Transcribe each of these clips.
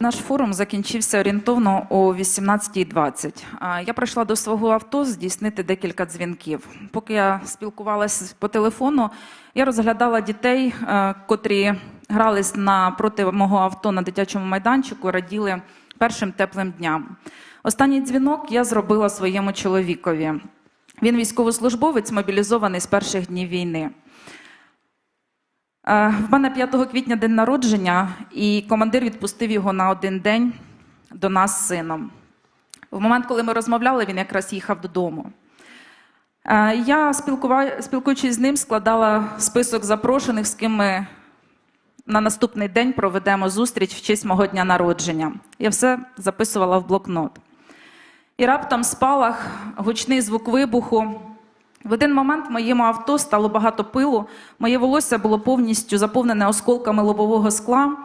Наш форум закінчився орієнтовно о 18.20. А, Я прийшла до свого авто здійснити декілька дзвінків. Поки я спілкувалася по телефону, я розглядала дітей, е, котрі грались напроти мого авто на дитячому майданчику, раділи першим теплим дням. Останній дзвінок я зробила своєму чоловікові. Він військовослужбовець, мобілізований з перших днів війни. Е, В мене 5 квітня день народження, і командир відпустив його на один день до нас з сином. В момент, коли ми розмовляли, він якраз їхав додому. Е, Я, спілкуючись з ним, складала список запрошених, з ким ми на наступний день проведемо зустріч в честь мого дня народження. Я все записувала в блокнот. І раптом спалах, гучний звук вибуху. В один момент в моєму авто стало багато пилу, моє волосся було повністю заповнене осколками лобового скла,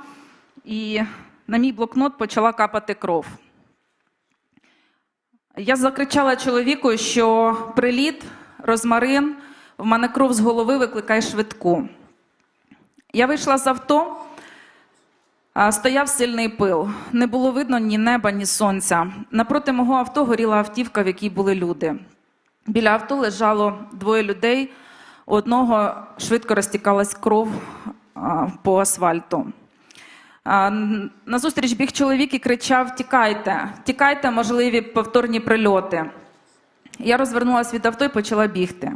і на мій блокнот почала капати кров. Я закричала чоловіку, що приліт, розмарин, в мене кров з голови викликає швидку. Я вийшла з авто, стояв сильний пил. Не було видно ні неба, ні сонця. Напроти мого авто горіла автівка, в якій були люди. Біля авто лежало двоє людей. У одного швидко розтікалась кров по асфальту. Назустріч біг чоловік і кричав: Тікайте, тікайте, можливі повторні прильоти. Я розвернулася від авто і почала бігти.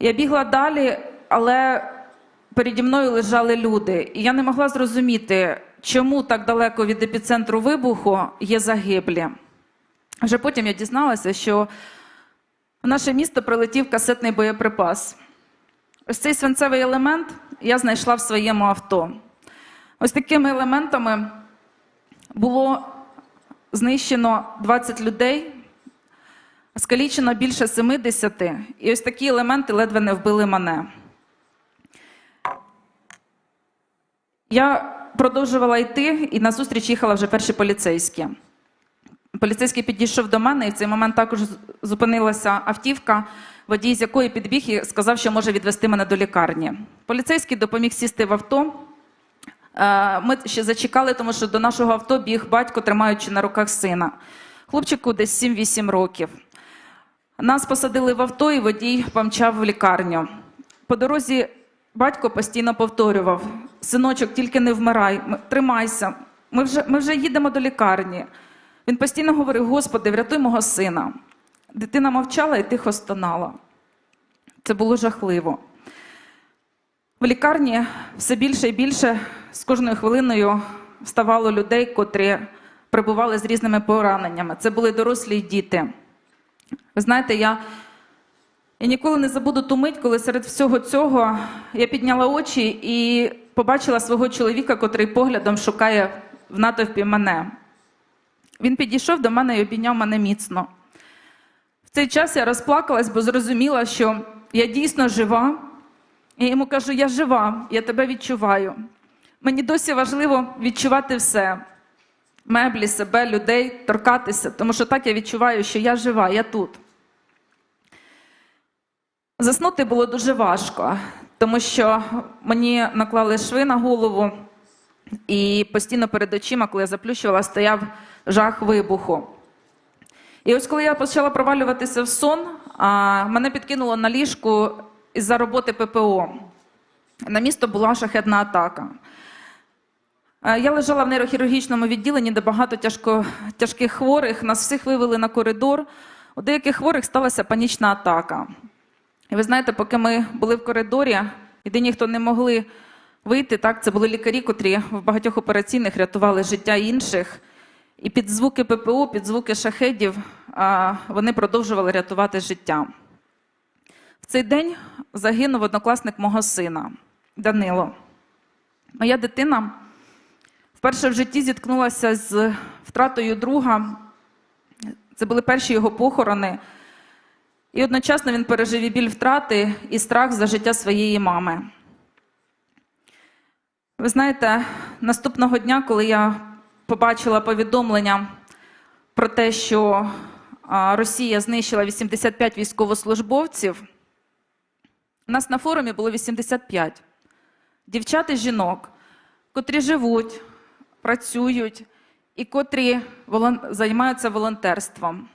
Я бігла далі, але переді мною лежали люди. І я не могла зрозуміти, чому так далеко від епіцентру вибуху є загиблі. Вже потім я дізналася, що в наше місто прилетів касетний боєприпас. Ось цей свинцевий елемент я знайшла в своєму авто. Ось такими елементами було знищено 20 людей, скалічено більше 70, і ось такі елементи ледве не вбили мене. Я продовжувала йти, і на зустріч їхала вже перші поліцейські. Поліцейський підійшов до мене, і в цей момент також зупинилася автівка, водій з якої підбіг і сказав, що може відвести мене до лікарні. Поліцейський допоміг сісти в авто. Е, Ми ще зачекали, тому що до нашого авто біг батько, тримаючи на руках сина. Хлопчику десь 7-8 років. Нас посадили в авто, і водій помчав в лікарню. По дорозі батько постійно повторював: синочок, тільки не вмирай, тримайся. Ми вже, ми вже їдемо до лікарні. Він постійно говорив: Господи, врятуй мого сина. Дитина мовчала і тихо стонала. Це було жахливо. В лікарні все більше і більше з кожною хвилиною ставало людей, котрі прибували з різними пораненнями. Це були дорослі й діти. Ви знаєте, я, я ніколи не забуду ту мить, коли серед всього цього я підняла очі і побачила свого чоловіка, котрий поглядом шукає в натовпі мене. Він підійшов до мене і обійняв мене міцно. В цей час я розплакалась, бо зрозуміла, що я дійсно жива. Я йому кажу: я жива, я тебе відчуваю. Мені досі важливо відчувати все: меблі, себе, людей, торкатися, тому що так я відчуваю, що я жива, я тут. Заснути було дуже важко, тому що мені наклали шви на голову, і постійно перед очима, коли я заплющувала, стояв жах вибуху. І ось коли я почала провалюватися в сон, мене підкинуло на ліжку із-за роботи ППО. На місто була шахетна атака. Я лежала в нейрохірургічному відділенні, де багато тяжко, тяжких хворих. Нас всіх вивели на коридор. У деяких хворих сталася панічна атака. І ви знаєте, поки ми були в коридорі, єдині, хто не могли вийти, так, це були лікарі, котрі в багатьох операційних рятували життя інших. І під звуки ППО, під звуки шахедів вони продовжували рятувати життя. В цей день загинув однокласник мого сина Данило. Моя дитина вперше в житті зіткнулася з втратою друга. Це були перші його похорони. І одночасно він пережив і біль втрати, і страх за життя своєї мами. Ви знаєте, наступного дня, коли я побачила повідомлення про те, що Росія знищила 85 військовослужбовців, у нас на форумі було 85 дівчат і жінок, котрі живуть працюють і котрі займаються волонтерством.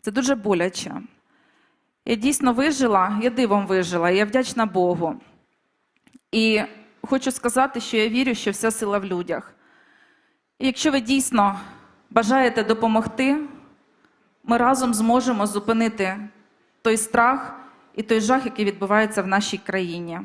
Це дуже боляче. Я дійсно вижила, я дивом вижила, я вдячна Богу. І хочу сказати, що я вірю, що вся сила в людях. І якщо ви дійсно бажаєте допомогти, ми разом зможемо зупинити той страх і той жах, який відбувається в нашій країні.